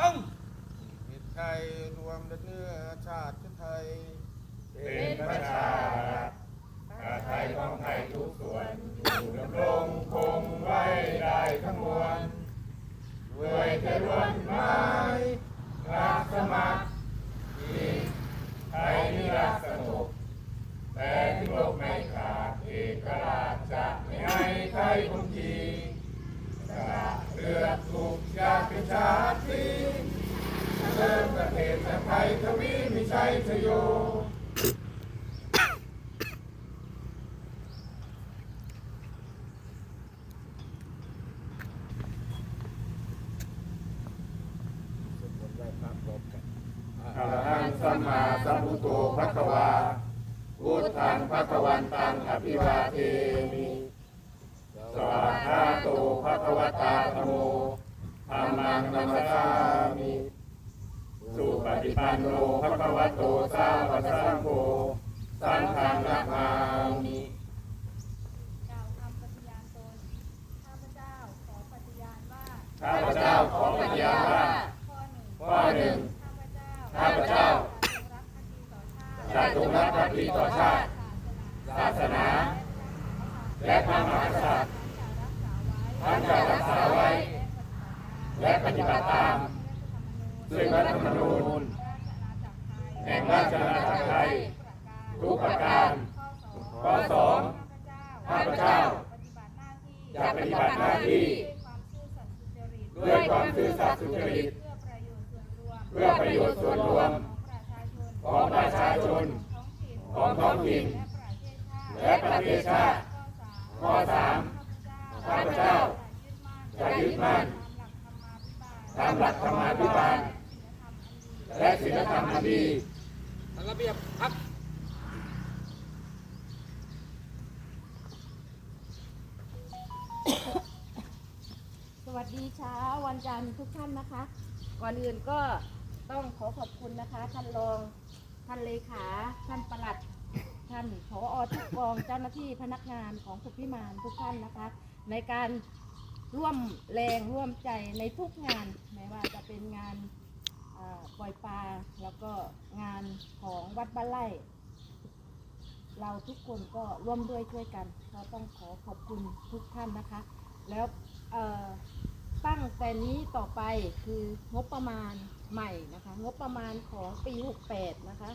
ต้องมิตรไทยรวมเนื้อชาติไทย เป็นประชารัฐชาติไทยของไทยทุกส่วนอยู่ดำรงคงไว้ได้ทั้งมวลด้วยเทรวนไม้รักสมัครที่ไทยนิรักสงบแต่ถึงโลกไม่ขาดเอกราชจะไม่ให้ไทยคงทีสละเลือดถูกยากเป็นชาติ เริ่มประเทศไทยทวีมีชัยชโยสวดมนต์ไหว้พระพร้อมกันอะระหังสัมมาสัมพุทโธภะคะวาพุทธังภะคะวันตังอภิวาเทมิสวากขาโตภะคะวตาธรรมโมธัมมังนัมสสามิสุ ปันโนภะคะวะโตสาวกสังโฆสังฆังนะมามิกล่าวคำปฏิญาณตน ข้าพเจ้าขอปฏิญาณว่า ข้าพเจ้าขอปฏิญาณว่า ข้อหนึ่งข้อหนึ่งข้าพเจ้าข้าพเจ้าจะจงรักภักดีต่อชาติจะจงรักภักดีต่อชาติศาสนา และพระมหากษัตริย์ท่านจะรักษาไว้ และปฏิบัติตามซึ่งรัฐธรรมนูญ งราชอาณาจักรไทย ทุกประการข้อสองข้าพเจ้าจะปฏิบัติหน้าที่ด้วยความซื่อสัตย์สุจริตเพื่อประโยชน์ส่วนรวม ของประชาชน ของท้องถิ่นและประเทศชาติข้อสามข้าพเจ้าจะยึดมั่นตามหลักธรรมาภิบาลและศีลธรรมอันดี ระเบียบครับสวัสดีเช้าวันจันทร์ทุกท่านนะคะ ก่อนอื่นก็ต้องขอขอบคุณนะคะ ท่านรอง ท่านเลขา ท่านปลัด ท่านผอทุกกองเจ้าหน้าที่พนักงานของสุพิมานทุกท่านนะคะ ในการร่วมแรงร่วมใจในทุกงานไม่ว่าจะเป็นงาน ปล่อยปลาแล้วก็งานของวัดบ้านไร่ เราทุกคนก็ร่วมด้วยช่วยกันเราต้องขอขอบคุณทุกท่านนะคะ แล้วตั้งแต่นี้ต่อไปคืองบประมาณใหม่นะคะ งบประมาณของปี 68 นะคะ